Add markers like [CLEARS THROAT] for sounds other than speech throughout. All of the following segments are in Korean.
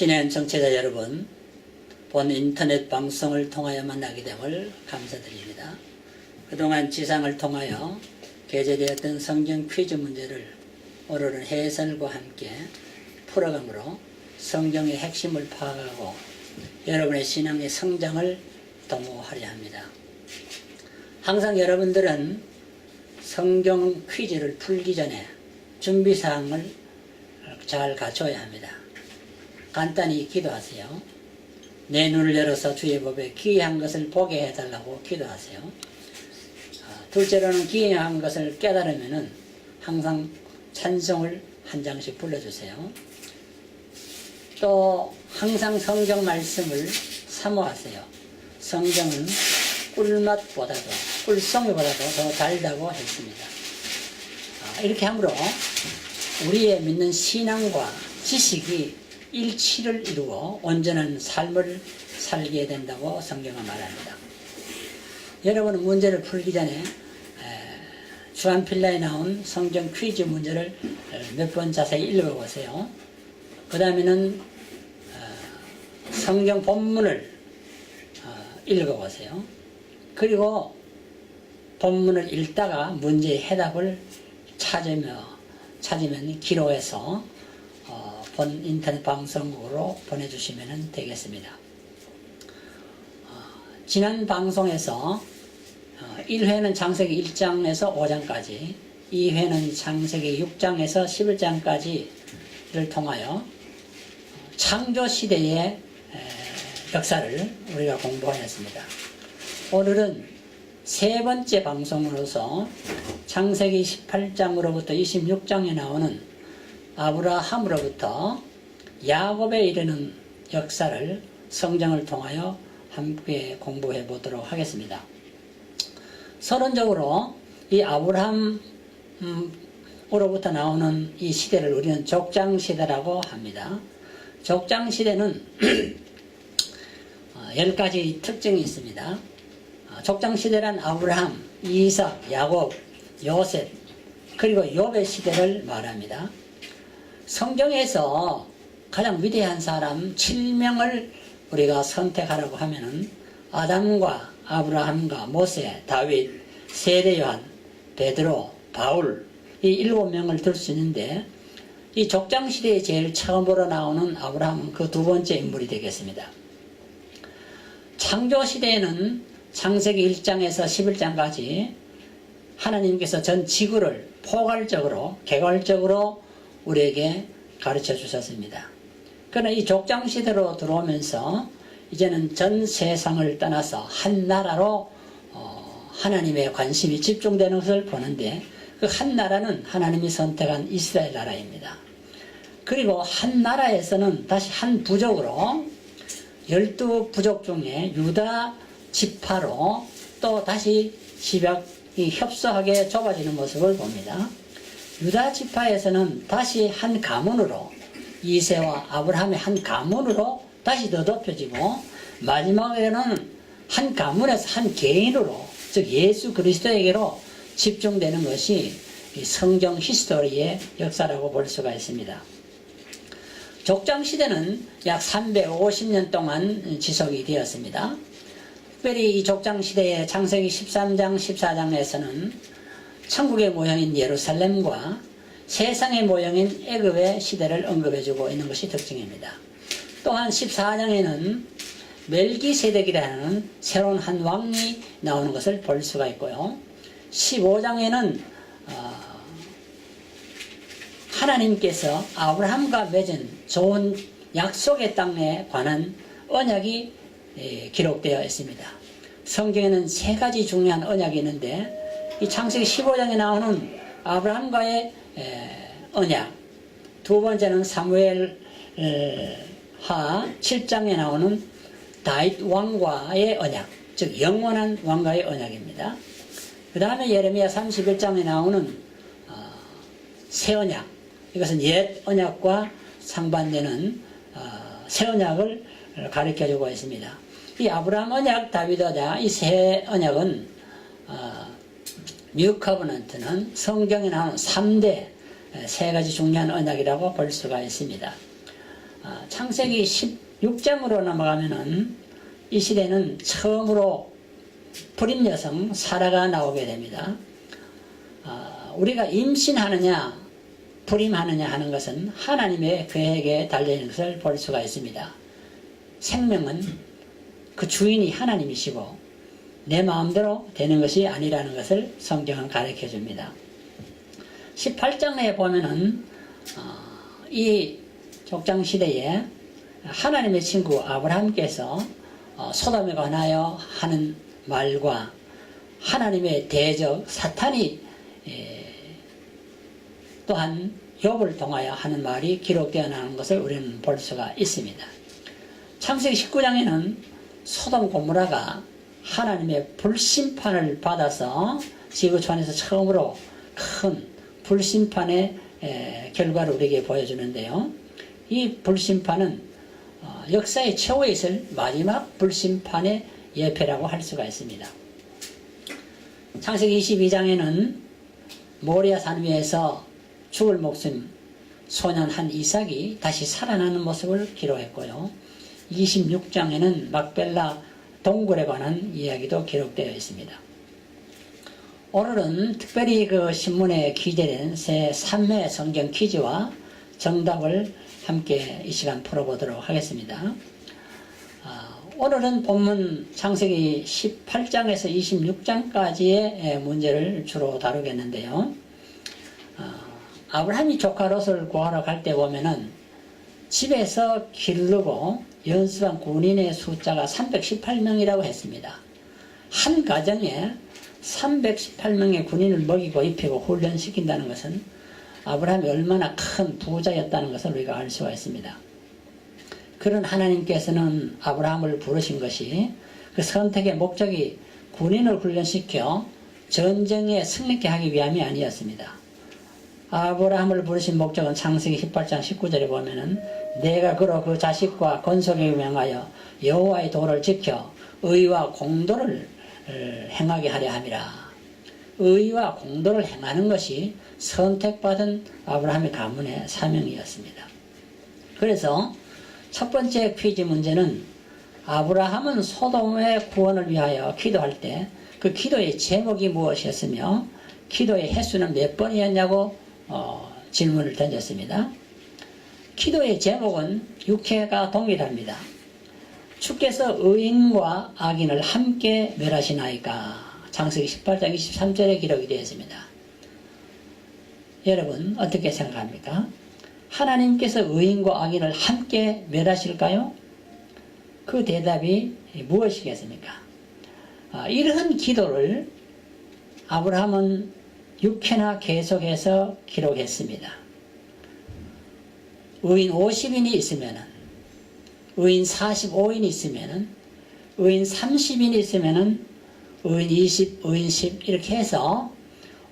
친애한 정체자 여러분, 본 인터넷 방송을 통하여 만나게 됨을 감사드립니다. 그동안 지상을 통하여 게재되었던 성경 퀴즈 문제를 오늘은 해설과 함께 풀어감으로 성경의 핵심을 파악하고 여러분의 신앙의 성장을 도모하려 합니다. 항상 여러분들은 성경 퀴즈를 풀기 전에 준비사항을 잘 갖춰야 합니다. 간단히 기도하세요. 내 눈을 열어서 주의 법에 기이한 것을 보게 해달라고 기도하세요. 아, 둘째로는 기이한 것을 깨달으면은 항상 찬송을 한 장씩 불러주세요. 또 항상 성경 말씀을 사모하세요. 성경은 꿀맛보다도 꿀송이보다도 더 달다고 했습니다. 아, 이렇게 함으로 우리의 믿는 신앙과 지식이 일치를 이루어 온전한 삶을 살게 된다고 성경은 말합니다. 여러분은 문제를 풀기 전에 주한필라에 나온 성경 퀴즈 문제를 몇 번 자세히 읽어보세요. 그 다음에는 어, 성경 본문을 어, 읽어보세요. 그리고 본문을 읽다가 문제의 해답을 찾으며 찾으면 기록해서 어, 본 인터넷 방송으로 보내주시면 되겠습니다. 어, 지난 방송에서 어, 1회는 창세기 1장에서 5장까지, 2회는 창세기 6장에서 11장까지를 통하여 어, 창조 시대의 에, 역사를 우리가 공부하였습니다. 오늘은 세 번째 방송으로서 창세기 18장으로부터 26장에 나오는 아브라함으로부터 야곱에 이르는 역사를 성경을 통하여 함께 공부해 보도록 하겠습니다. 서론적으로 이 아브라함으로부터 나오는 이 시대를 우리는 족장 시대라고 합니다. 족장 시대는 어, 열 가지 특징이 있습니다. 어, 족장 시대란 아브라함, 이삭, 야곱, 요셉 그리고 욥의 시대를 말합니다. 성경에서 가장 위대한 사람 7명을 우리가 선택하라고 하면은 아담과 아브라함과 모세, 다윗, 세례요한, 베드로, 바울 이 일곱 명을 들 수 있는데 이 족장 시대에 제일 처음으로 나오는 아브라함은 그 두 번째 인물이 되겠습니다. 창조 시대에는 창세기 1장에서 11장까지 하나님께서 전 지구를 포괄적으로 개괄적으로 우리에게 가르쳐 주셨습니다. 그러나 이 족장 시대로 들어오면서 이제는 전 세상을 떠나서 한 나라로 어, 하나님의 관심이 집중되는 것을 보는데 그 한 나라는 하나님이 선택한 이스라엘 나라입니다. 그리고 한 나라에서는 다시 한 부족으로 열두 부족 중에 유다 지파로 또 다시 지벽이 협소하게 좁아지는 모습을 봅니다. 유다 지파에서는 다시 한 가문으로 이세와 아브라함의 한 가문으로 다시 더 높여지고 마지막에는 한 가문에서 한 개인으로 즉 예수 그리스도에게로 집중되는 것이 성경 히스토리의 역사라고 볼 수가 있습니다. 족장 시대는 약 350년 동안 지속이 되었습니다. 특별히 이 족장 시대의 창세기 13장, 14장에서는 천국의 모형인 예루살렘과 세상의 모형인 애굽의 시대를 언급해주고 있는 것이 특징입니다. 또한 14장에는 멜기세덱이라는 새로운 한 왕이 나오는 것을 볼 수가 있고요. 15장에는 어, 하나님께서 아브라함과 맺은 좋은 약속의 땅에 관한 언약이 기록되어 있습니다. 성경에는 세 가지 중요한 언약이 있는데 이 창세기 15장에 나오는 아브라함과의 언약, 두 번째는 사무엘 하 7장에 나오는 다윗 왕과의 언약, 즉 영원한 왕과의 언약입니다. 그 다음에 예레미야 31장에 나오는 어, 새 언약, 이것은 옛 언약과 상반되는 어, 새 언약을 가르쳐주고 있습니다. 이 아브라함 언약, 다윗 언약, 이 새 언약은 어, 뉴 커버넌트는 성경에 나오는 3대 세 가지 중요한 언약이라고 볼 수가 있습니다. 아, 창세기 16장으로 넘어가면은 이 시대는 처음으로 불임 여성 사라가 나오게 됩니다. 아, 우리가 임신하느냐 불임하느냐 하는 것은 하나님의 계획에 달려 있는 것을 볼 수가 있습니다. 생명은 그 주인이 하나님이시고 내 마음대로 되는 것이 아니라는 것을 성경은 가르쳐 줍니다. 18장에 보면은 어, 이 족장 시대에 하나님의 친구 아브라함께서 어, 소돔에 관하여 하는 말과 하나님의 대적 사탄이 에, 또한 욥을 통하여 하는 말이 기록되어 나는 것을 우리는 볼 수가 있습니다. 창세기 19장에는 소돔 고무라가 하나님의 불심판을 받아서 지구촌 에서 처음으로 큰 불심판의 에, 결과를 우리에게 보여주는데요. 이 불심판은 어, 역사의 최후에 있을 마지막 불심판의 예표라고 할 수가 있습니다. 창세기 22장에는 모리아 산 위에서 죽을 목숨 소년 한 이삭이 다시 살아나는 모습을 기록했고요. 26장에는 막벨라 동굴에 관한 이야기도 기록되어 있습니다. 오늘은 특별히 그 신문에 기재된 새 3회 성경 퀴즈와 정답을 함께 이 시간 풀어보도록 하겠습니다. 아, 오늘은 본문 창세기 18장에서 26장까지의 문제를 주로 다루겠는데요. 아, 아브라함이 조카 롯을 구하러 갈 때 보면은 집에서 기르고 연수한 군인의 숫자가 318명이라고 했습니다. 한 가정에 318명의 군인을 먹이고 입히고 훈련시킨다는 것은 아브라함이 얼마나 큰 부자였다는 것을 우리가 알 수가 있습니다. 그런 하나님께서는 아브라함을 부르신 것이 그 선택의 목적이 군인을 훈련시켜 전쟁에 승리케 하기 위함이 아니었습니다. 아브라함을 부르신 목적은 창세기 18장 19절에 보면은 내가 그로 그 자식과 건속에 명하여 여호와의 도를 지켜 의와 공도를 어, 행하게 하려 함이라. 의와 공도를 행하는 것이 선택받은 아브라함의 가문의 사명이었습니다. 그래서 첫 번째 퀴즈 문제는 아브라함은 소돔의 구원을 위하여 기도할 때 그 기도의 제목이 무엇이었으며 기도의 횟수는 몇 번이었냐고 어, 질문을 던졌습니다. 기도의 제목은 육회가 동일합니다. 주께서 의인과 악인을 함께 멸하시나이까 창세기 18장 23절에 기록이 되어 있습니다. 여러분 어떻게 생각합니까? 하나님께서 의인과 악인을 함께 멸하실까요? 그 대답이 무엇이겠습니까? 아, 이러한 기도를 아브라함은 6회나 계속해서 기록했습니다. 의인 50인이 있으면은, 의인 45인이 있으면은, 의인 30인이 있으면은, 의인 20, 의인 10 이렇게 해서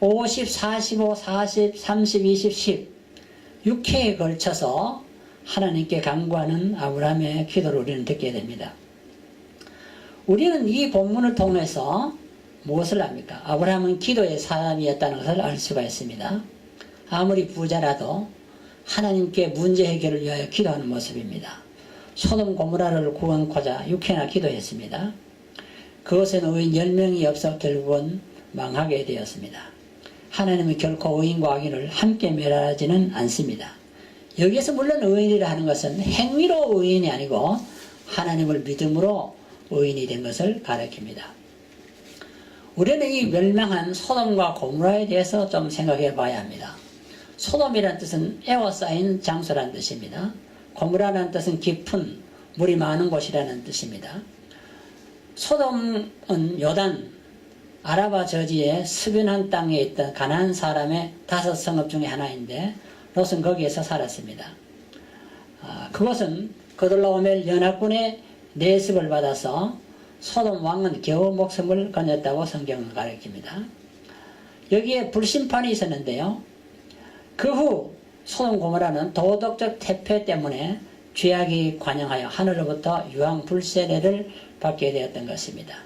50, 45, 40, 30, 20, 10 6회에 걸쳐서 하나님께 간구하는 아브라함의 기도를 우리는 듣게 됩니다. 우리는 이 본문을 통해서 무엇을 합니까? 아브라함은 기도의 사람이었다는 것을 알 수가 있습니다. 아무리 부자라도 하나님께 문제 해결을 위하여 기도하는 모습입니다. 소돔 고무라를 구원코자 6회나 기도했습니다. 그것은 의인 10명이 없어 결국은 망하게 되었습니다. 하나님은 결코 의인과 악인을 함께 멸하지는 않습니다. 여기에서 물론 의인이라 하는 것은 행위로 의인이 아니고 하나님을 믿음으로 의인이 된 것을 가리킵니다. 우리는 이 멸망한 소돔과 고무라에 대해서 좀 생각해 봐야 합니다. 소돔이라는 뜻은 에워싸인 장소라는 뜻입니다. 고무라는 뜻은 깊은 물이 많은 곳이라는 뜻입니다. 소돔은 요단 아라바 저지의 수변한 땅에 있던 가난한 사람의 다섯 성읍 중에 하나인데 롯은 거기에서 살았습니다. 아, 그것은 거들라오멜 연합군의 내습을 받아서 소돔 왕은 겨우 목숨을 건졌다고 성경은 가르칩니다. 여기에 불심판이 있었는데요. 그 후 소돔 고모라는 도덕적 태폐 때문에 죄악이 관영하여 하늘로부터 유황 불세례를 받게 되었던 것입니다.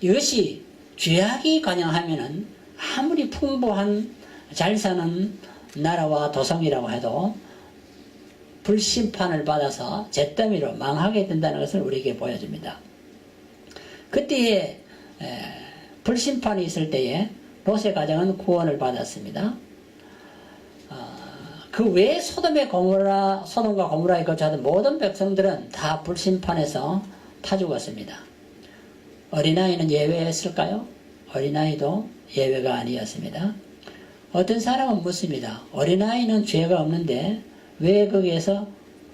이것이 죄악이 관영하면은 아무리 풍부한 잘 사는 나라와 도성이라고 해도 불심판을 받아서 잿더미로 망하게 된다는 것을 우리에게 보여줍니다. 그때에 에, 불심판이 있을 때에 롯의 가정은 구원을 받았습니다. 그 외에 소돔의 고무라, 소돔과 고무라에 거주하던 모든 백성들은 다 불심판에서 타 죽었습니다. 어린아이는 예외였을까요? 어린아이도 예외가 아니었습니다. 어떤 사람은 묻습니다. 어린아이는 죄가 없는데 왜 거기에서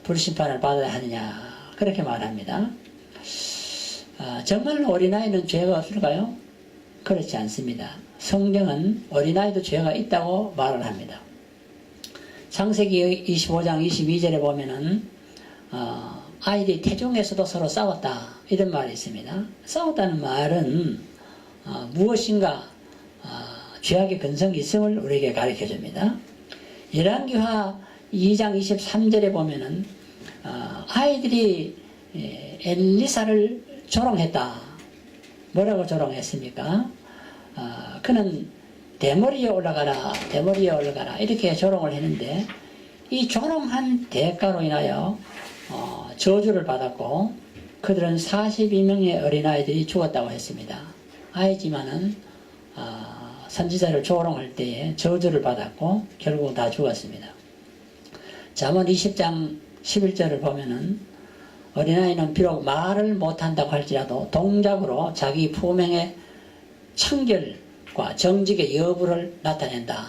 불심판을 받아야 하느냐? 그렇게 말합니다. 아, 정말로 어린아이는 죄가 없을까요? 그렇지 않습니다. 성경은 어린아이도 죄가 있다고 말을 합니다. 창세기 25장 22절에 보면은 어, 아이들이 태중에서도 서로 싸웠다 이런 말이 있습니다. 싸웠다는 말은 어, 무엇인가 어, 죄악의 근성이 있음을 우리에게 가르쳐 줍니다. 열왕기하 2장 23절에 보면은 어, 아이들이 에, 엘리사를 조롱했다. 뭐라고 조롱했습니까? 어, 그는 대머리에 올라가라, 대머리에 올라가라 이렇게 조롱을 했는데 이 조롱한 대가로 인하여 어, 저주를 받았고 그들은 42명의 어린아이들이 죽었다고 했습니다. 아이지만은 어, 선지자를 조롱할 때에 저주를 받았고 결국 다 죽었습니다. 잠언 20장 11절을 보면은 어린아이는 비록 말을 못한다고 할지라도 동작으로 자기 품행의 청결과 정직의 여부를 나타낸다.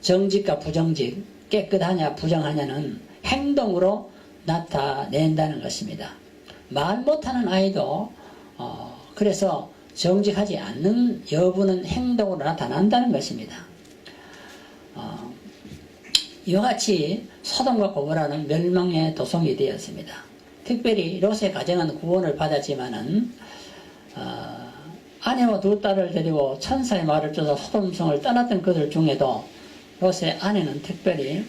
정직과 부정직, 깨끗하냐 부정하냐는 행동으로 나타낸다는 것입니다. 말 못하는 아이도 어, 그래서 정직하지 않는 여부는 행동으로 나타난다는 것입니다. 어, 이와 같이 소돔과 고모라는 멸망의 도성이 되었습니다. 특별히 롯의 가정은 구원을 받았지만은 어, 아내와 두 딸을 데리고 천사의 말을 쫓아 소돔성을 떠났던 그들 중에도 롯의 아내는 특별히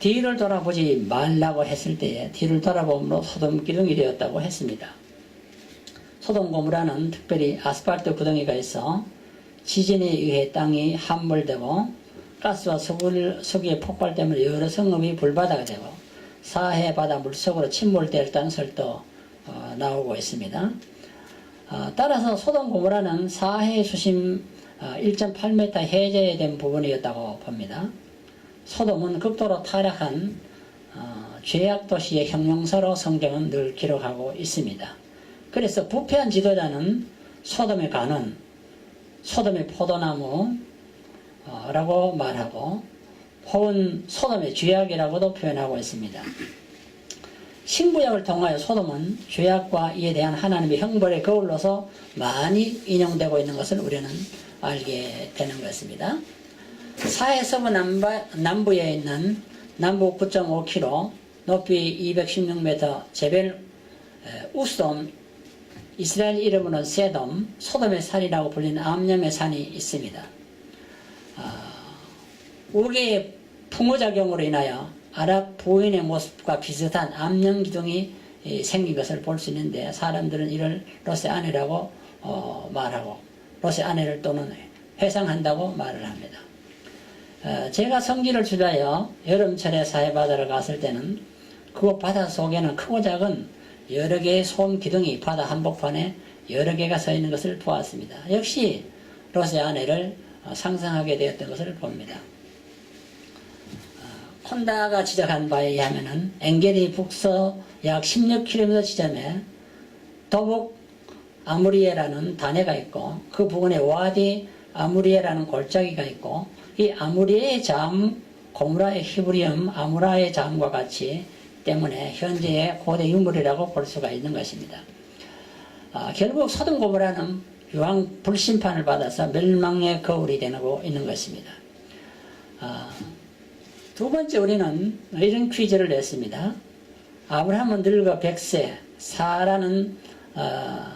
뒤를 돌아보지 말라고 했을 때에 뒤를 돌아보므로 소돔 기둥이 되었다고 했습니다. 소돔 고무라는 특별히 아스팔트 구덩이가 있어 지진에 의해 땅이 함몰되고 가스와 석유의 폭발 때문에 여러 성읍이 불바다가 되고 사해 바다 물속으로 침몰될 가능성도 어, 나오고 있습니다. 어, 따라서 소돔 고모라는 사해 수심 어, 1.8m 해제된 부분이었다고 봅니다. 소돔은 극도로 타락한 어, 죄악 도시의 형용사로 성경은 늘 기록하고 있습니다. 그래서 부패한 지도자는 소돔에 가는 소돔의 포도나무라고 말하고 혹은 소돔의 죄악이라고도 표현하고 있습니다. 신구약을 통하여 소돔은 죄악과 이에 대한 하나님의 형벌의 거울로서 많이 인용되고 있는 것을 우리는 알게 되는 것입니다. 사해 서부 남부 에 있는 남부 9.5km, 높이 216m 제벨 우스돔 이스라엘 이름으로는 세돔, 소돔의 산이라고 불리는 암염의 산이 있습니다. 아, 우리의 풍호작용으로 인하여 아랍 부인의 모습과 비슷한 암염 기둥이 생긴 것을 볼 수 있는데 사람들은 이를 롯의 아내라고 어, 말하고 롯의 아내를 또는 회상한다고 말을 합니다. 어, 제가 성지를 주자여 여름철에 사해바다를 갔을 때는 그곳 바다 속에는 크고 작은 여러 개의 소음 기둥이 바다 한복판에 여러 개가 서 있는 것을 보았습니다. 역시 롯의 아내를 어, 상상하게 되었던 것을 봅니다. 어, 콘다가 지적한 바에 의하면 엥게리 북서 약 16km 지점에 도북 아무리에라는 단해가 있고 그 부근에 와디 아무리에라는 골짜기가 있고 이 아무리의 장 고무라의 히브리엄 아무라의 장과 같이 때문에 현재의 고대 유물이라고 볼 수가 있는 것입니다. 아, 결국 소돔 고모라는 유황 불심판을 받아서 멸망의 거울이 되고 있는 것입니다. 아, 두 번째 우리는 이런 퀴즈를 냈습니다. 아브라함은 늙어 백세, 사라는 어,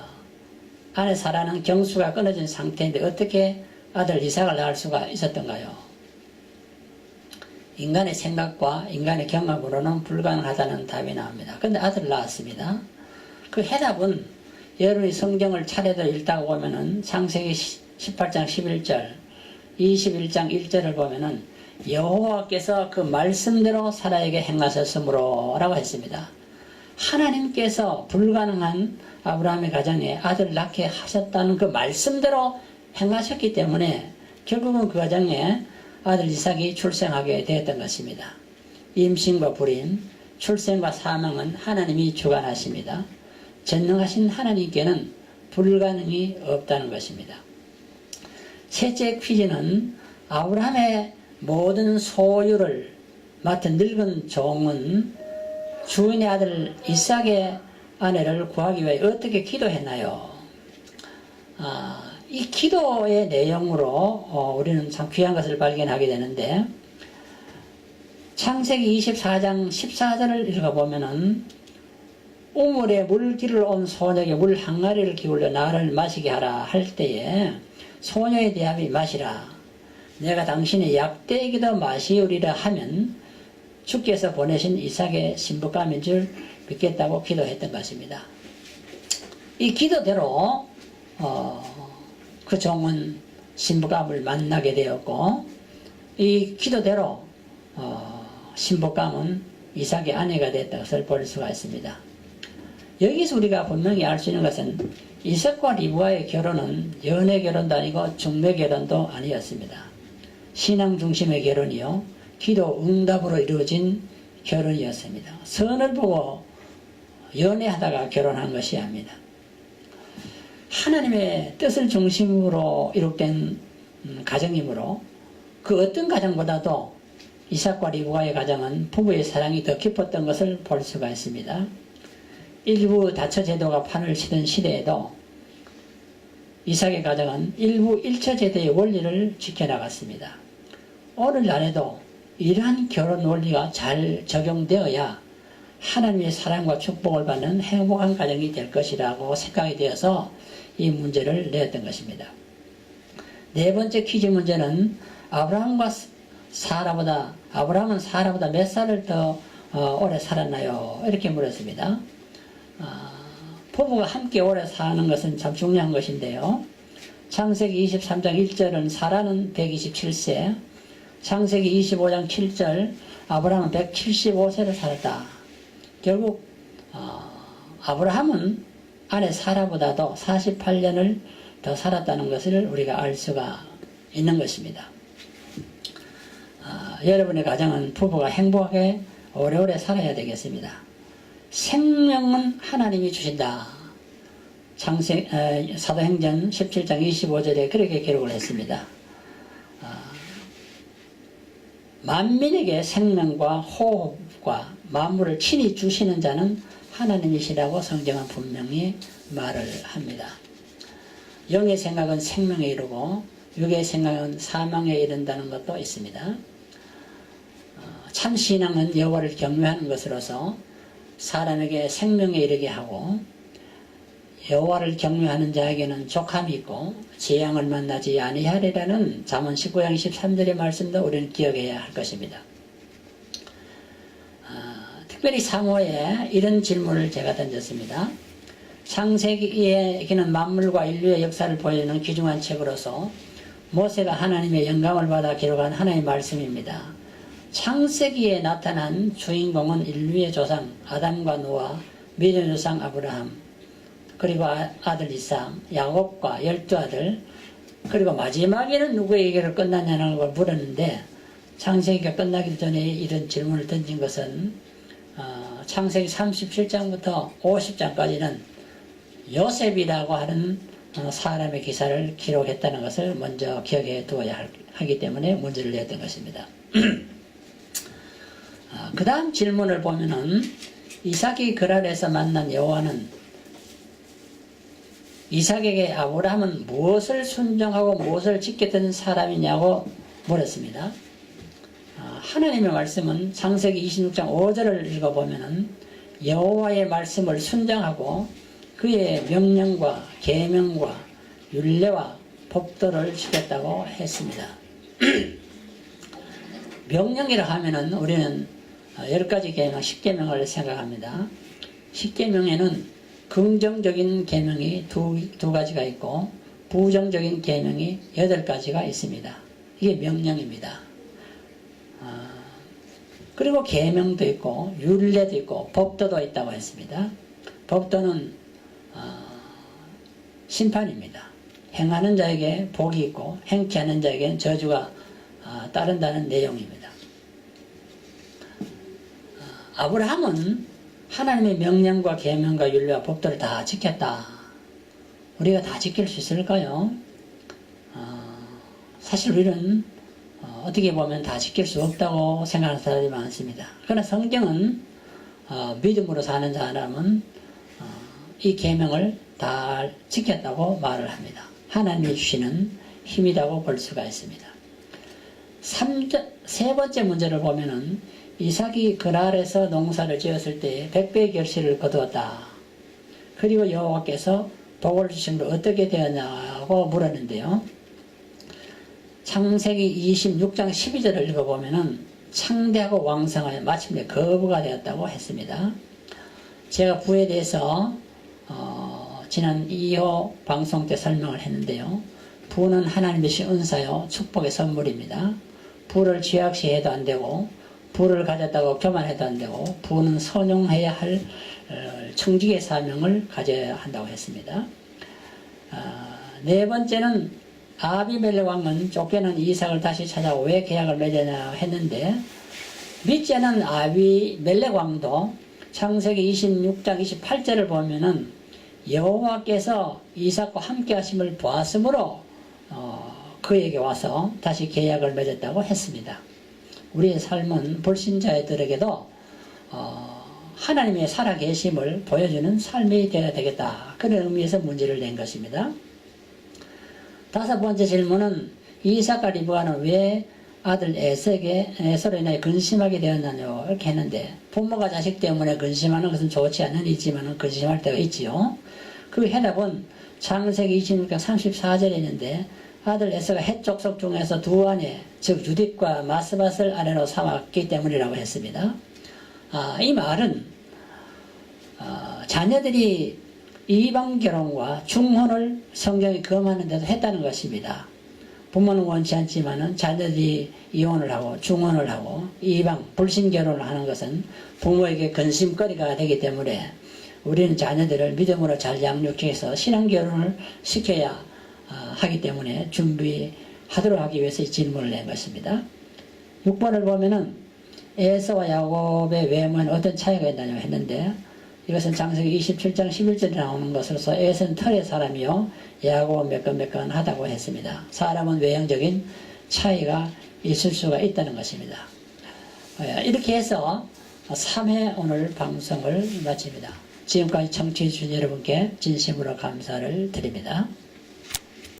아내 사라는 경수가 끊어진 상태인데 어떻게 아들 이삭을 낳을 수가 있었던가요? 인간의 생각과 인간의 경험으로는 불가능하다는 답이 나옵니다. 근데 아들을 낳았습니다. 그 해답은 여러분이 성경을 차례도 읽다가 보면은 창세기 18장 11절, 21장 1절을 보면은 여호와께서 그 말씀대로 사라에게 행하셨으므로라고 했습니다. 하나님께서 불가능한 아브라함의 가정에 아들 낳게 하셨다는 그 말씀대로 행하셨기 때문에 결국은 그 가정에 아들 이삭이 출생하게 되었던 것입니다. 임신과 불임, 출생과 사망은 하나님이 주관하십니다. 전능하신 하나님께는 불가능이 없다는 것입니다. 셋째 퀴즈는 아브라함의 모든 소유를 맡은 늙은 종은 주인의 아들 이삭의 아내를 구하기 위해 어떻게 기도했나요? 아, 이 기도의 내용으로 어, 우리는 참 귀한 것을 발견하게 되는데 창세기 24장 14절을 읽어보면은 우물에 물기를 온 소녀에게 물 항아리를 기울여 나를 마시게 하라 할 때에 소녀의 대합이 마시라 내가 당신의 약대기도 마시우리라 하면 주께서 보내신 이삭의 신부감인 줄 믿겠다고 기도했던 것입니다. 이 기도대로 어, 그 종은 신부감을 만나게 되었고 이 기도대로 어, 신부감은 이삭의 아내가 됐다는 것을 볼 수가 있습니다. 여기서 우리가 분명히 알 수 있는 것은 이삭과 리브와의 결혼은 연애 결혼도 아니고 중매 결혼도 아니었습니다. 신앙 중심의 결혼이요. 기도 응답으로 이루어진 결혼이었습니다. 선을 보고 연애하다가 결혼한 것이 아닙니다. 하나님의 뜻을 중심으로 이룩된 음, 가정이므로 그 어떤 가정보다도 이삭과 리브와의 가정은 부부의 사랑이 더 깊었던 것을 볼 수가 있습니다. 일부 다처 제도가 판을 치던 시대에도 이삭의 가정은 일부 일처 제도의 원리를 지켜나갔습니다. 오늘날에도 이러한 결혼 원리가 잘 적용되어야 하나님의 사랑과 축복을 받는 행복한 가정이 될 것이라고 생각이 되어서 이 문제를 내었던 것입니다. 네 번째 퀴즈 문제는 아브라함과 사라보다 아브라함은 사라보다 몇 살을 더 어, 오래 살았나요? 이렇게 물었습니다. 아, 부부가 함께 오래 사는 것은 참 중요한 것인데요. 창세기 23장 1절은 사라는 127세, 창세기 25장 7절 아브라함은 175세를 살았다. 결국 어, 아브라함은 아내 사라보다도 48년을 더 살았다는 것을 우리가 알 수가 있는 것입니다. 어, 여러분의 가정은 부부가 행복하게 오래오래 살아야 되겠습니다. 생명은 하나님이 주신다. 창세, 에, 사도행전 17장 25절에 그렇게 기록을 했습니다. 어, 만민에게 생명과 호흡과 만물을 친히 주시는 자는 하나님이시라고 성경은 분명히 말을 합니다. 영의 생각은 생명에 이르고 육의 생각은 사망에 이른다는 것도 있습니다. 어, 참 신앙은 여호와를 경외하는 것으로서 사람에게 생명에 이르게 하고 여호와를 경외하는 자에게는 족함이 있고 재앙을 만나지 아니하리라는 잠언 19장 13절의 말씀도 우리는 기억해야 할 것입니다. 아, 특별히 상호에 이런 질문을 제가 던졌습니다. 창세기에는 만물과 인류의 역사를 보여주는 귀중한 책으로서 모세가 하나님의 영감을 받아 기록한 하나님의 말씀입니다. 창세기에 나타난 주인공은 인류의 조상 아담과 노아, 미련의 조상 아브라함, 그리고 아, 들 이삭, 야곱과 열두 아들, 그리고 마지막에는 누구에게로 끝났냐는 걸 물었는데 창세기가 끝나기 전에 이런 질문을 던진 것은 어, 창세기 37장부터 50장까지는 요셉이라고 하는 어, 사람의 기사를 기록했다는 것을 먼저 기억해 두어야 하기 때문에 문제를 냈던 것입니다. [CLEARS THROAT] 어, 그 다음 질문을 보면은 이삭이 그랄에서 만난 여호와는 이삭에게 아브라함은 무엇을 순종하고 무엇을 지켰던 사람이냐고 물었습니다. 아, 하나님의 말씀은 창세기 26장 5절을 읽어보면은 여호와의 말씀을 순종하고 그의 명령과 계명과 율례와 법도를 지켰다고 했습니다. [CLEARS THROAT] 명령이라 하면은 우리는 열 가지 계명, 십계명을 생각합니다. 십계명에는 긍정적인 계명이 두, 두 가지가 있고 부정적인 계명이 여덟 가지가 있습니다. 이게 명령입니다. 그리고 계명도 있고 율례도 있고 법도도 있다고 했습니다. 법도는 어, 심판입니다. 행하는 자에게 복이 있고 행치 않는 자에게는 저주가 어, 따른다는 내용입니다. 어, 아브라함은 하나님의 명령과 계명과 율례와 법도를 다 지켰다. 우리가 다 지킬 수 있을까요? 어, 사실 우리는 어, 어떻게 보면 다 지킬 수 없다고 생각하는 사람이 많습니다. 그러나 성경은 어, 믿음으로 사는 사람은 어, 이 계명을 다 지켰다고 말을 합니다. 하나님이 주시는 힘이라고 볼 수가 있습니다. 삼- 세 번째 문제를 보면은 이삭이 그날에서 농사를 지었을 때 백배의 결실을 거두었다. 그리고 여호와께서 복을 주심으로 어떻게 되었냐고 물었는데요. 창세기 26장 12절을 읽어보면은 창대하고 왕성하여 마침내 거부가 되었다고 했습니다. 제가 부에 대해서 어, 지난 2호 방송 때 설명을 했는데요. 부는 하나님의 신 은사요 축복의 선물입니다. 부를 죄악시해도 안 되고 부를 가졌다고 안 되고 부는 선용해야 할 어, 청직의 사명을 가져야 한다고 했습니다. 아, 네 번째는 아비멜렉 왕은 쫓겨난 이삭을 다시 찾아오 왜 계약을 맺었냐 했는데 믿지 않은 아비멜렉 왕도 창세기 26장 28절을 보면은 여호와께서 이삭과 함께 하심을 보았으므로 어, 그에게 와서 다시 계약을 맺었다고 했습니다. 우리의 삶은 불신자들에게도 어, 하나님의 살아계심을 보여주는 삶이 되어야 되겠다. 그런 의미에서 문제를 낸 것입니다. 다섯 번째 질문은 이삭과 리브가는 왜 아들 에색에 에서로 인하여 근심하게 되었나요? 이렇게 했는데 부모가 자식 때문에 근심하는 것은 좋지 않은 이지만 근심할 때가 있지요. 그 해답은 창세기 26장 34절에 있는데 아들 에서가 헷 족속 중에서 두 아내 즉 유딧과 마스밧을 아내로 삼았기 때문이라고 했습니다. 아, 이 말은 어, 자녀들이 이방 결혼과 중혼을 성경이 금하는데도 했다는 것입니다. 부모는 원치 않지만은 자녀들이 이혼을 하고 중혼을 하고 이방 불신 결혼을 하는 것은 부모에게 근심거리가 되기 때문에 우리는 자녀들을 믿음으로 잘 양육해서 신앙 결혼을 시켜야 어, 하기 때문에 준비하도록 하기 위해서 이 질문을 낸 것입니다. 6번을 보면은 에서와 야곱의 외모에는 어떤 차이가 있나요 했는데 이것은 장세기 27장 11절에 나오는 것으로서 에서는 털의 사람이요 야곱은 매끈매끈 하다고 했습니다. 사람은 외형적인 차이가 있을 수가 있다는 것입니다. 어, 이렇게 해서 3회 오늘 방송을 마칩니다. 지금까지 청취해 주신 여러분께 진심으로 감사를 드립니다.